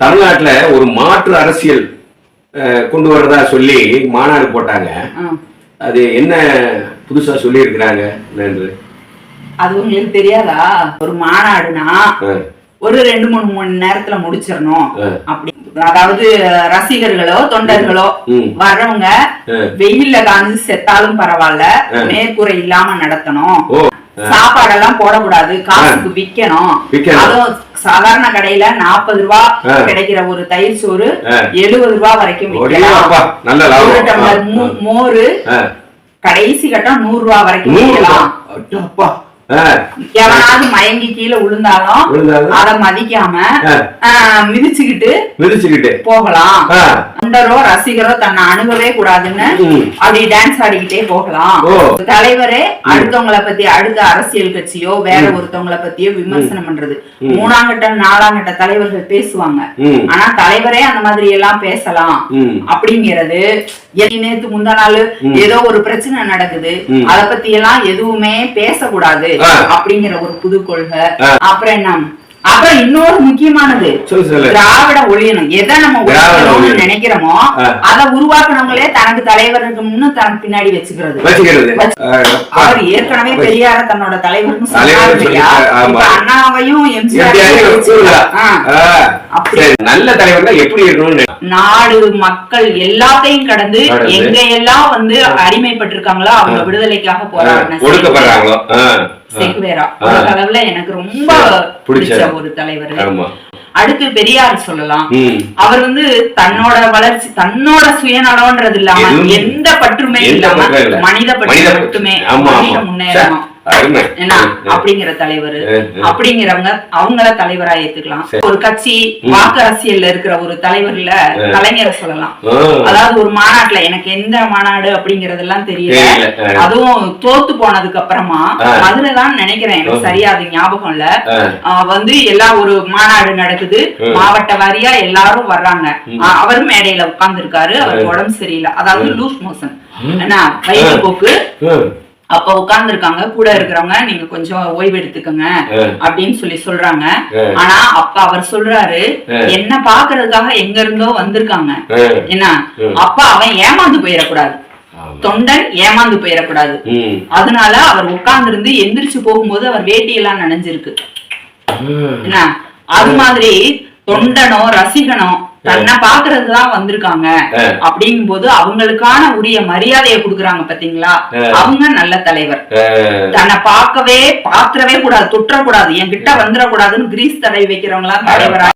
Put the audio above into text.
தமிழ்நாட்டுல ஒரு மாற்று அரசியல் கொண்டு வரதா சொல்லி மாநாடு போட்டாங்க. அது என்ன புதுசா சொல்லி இருக்கிறாங்க என்று அது உங்களுக்கு தெரியாதா? ஒரு மாநாடுனா ஒரு ரெண்டு மூணு மணி நேரத்துல முடிச்சிடணும். அப்படி. அதாவது ரசிகர்களோ தொண்டர்களோ. வர்றவங்க. வெயில்ல காஞ்சு செத்தாலும் பரவாயில்ல. மேற்கூரை இல்லாம நடத்தணும். சாப்பாடெல்லாம் போடக்கூடாது. காசுக்கு விக்கணும். அதுவும் சாதாரண கடையில நாற்பது ரூபா. கிடைக்கிற ஒரு தயிர் சோறு. எழுபது ரூபா வரைக்கும் ஒரே டம்ளர் மோரு கடைசி கட்டம் நூறு ரூபா வரைக்கும் எவனாவது மயங்கி கீழே விழுந்தாலும்? அத மதிக்காம மிதிச்சுக்கிட்டு மிதிச்சுக்கிட்டு போகலாம். தொண்டரோ ரசிகரோ தன்னை அணுகவே கூடாதுன்னு. அப்படி டான்ஸ் ஆடிக்கிட்டே போகலாம். தலைவரே அடுத்தவங்கள பத்தி அடுத்த அரசியல் கட்சியோ வேற ஒருத்தவங்கள பத்தியோ விமர்சனம் பண்றது மூணாம் கட்ட நாலாம் கட்ட தலைவர்கள் பேசுவாங்க. ஆனா தலைவரே அந்த மாதிரி எல்லாம் பேசலாம். அப்படிங்கிறது நேத்து முந்தா நாள் ஏதோ ஒரு பிரச்சனை நடக்குது. அத பத்தி எல்லாம் எதுவுமே பேசக்கூடாது. அப்படிங்கிற ஒரு புது கொள்கை. அப்புறம் என்ன? அப்புறம் இன்னொரு முக்கியமானது. திராவிட ஒழியணும். எதை நம்ம திராவிட ஒழிக்கணும்னு ஒழியணும். நினைக்கிறோமோ. அதை உருவாக்குனவங்களே தனக்கு தலைவருக்கு முன்னு தனக்கு பின்னாடி வச்சுக்கிறது. அவர் ஏற்கனவே பெரியார தன்னோட. இப்ப அண்ணாவையும் எம்ஜிஆர் நல்ல தலைவர்னா எப்படி இருக்கணும்னு நாடு மக்கள் எல்லாத்தையும் கடந்து. எங்க எல்லாம் வந்து அடிமைப்பட்டிருக்காங்களோ அவங்க விடுதலைக்காக போராடின செகுவேரா. ஒரு அளவுல எனக்கு ரொம்ப பிடிச்ச. ஒரு தலைவர் அடுத்து பெரியார் சொல்லலாம். அவர் வந்து தன்னோட வளர்ச்சி தன்னோட சுயநலம்ன்றது இல்லாம எந்த பற்றுமே இல்லாம. மனித பற்று மட்டுமே. முன்னேறணும். அப்படிங்கிற தலைவர். அப்படிங்கிறவங்க அவங்கள தலைவரா ஏத்துக்கலாம். ஒரு கட்சி வாக்கு அரசியல்ல இருக்கிற ஒரு தலைவர்ல. கலைஞரை சொல்லலாம். அதாவது ஒரு மாநாட்டுல எனக்கு எந்த மாநாடு அப்படிங்கறதெல்லாம் தெரியல. அதுவும் தோத்து போனதுக்கு அப்புறமா. மதுரை தான் நினைக்கிறேன் எனக்கு. சரியா அது ஞாபகம் இல்ல வந்து எல்லா ஒரு மாநாடு நடக்குது. மாவட்ட வாரியா எல்லாரும் வர்றாங்க ம். ஆ, அவர் மேடையில உட்கார்ந்து இருக்காரு அவருக்கு உடம்பு சரியில்லை அதாவது லூஸ் மோஷன் என்ன வயிற்று போக்கு. அப்ப உட்கார்ந்து இருக்காங்க கூட இருக்கிறவங்க நீங்க கொஞ்சம் ஓய்வு எடுத்துக்கோங்க. அப்படின்னு சொல்லி சொல்றாங்க. ஆனா அப்ப அவர் சொல்றாரு. என்ன பாக்குறதுக்காக எங்க இருந்தோ வந்திருக்காங்க. என்ன. அப்ப அவன் ஏமாந்து போயிடக்கூடாது. தொண்டன் ஏமாந்து போயிடக்கூடாது. அதனால அவர் உட்கார்ந்து இருந்து எந்திரிச்சு போகும்போது அவர் வேட்டியெல்லாம் நனைஞ்சிருக்கு. என்ன அது மாதிரி தொண்டனோ ரசிகனோ தன்னை பாக்குறதுதான் வந்திருக்காங்க. அப்படிங்கும் போது அவங்களுக்கான உரிய மரியாதையை கொடுக்கறாங்க பாத்தீங்களா. அவங்க நல்ல தலைவர். தன்னை பார்க்கவே பாத்திரவே கூடாது தொற்றக்கூடாது என்கிட்ட வந்துடக்கூடாதுன்னு கிரீஸ் தடை வைக்கிறவங்களா தலைவரா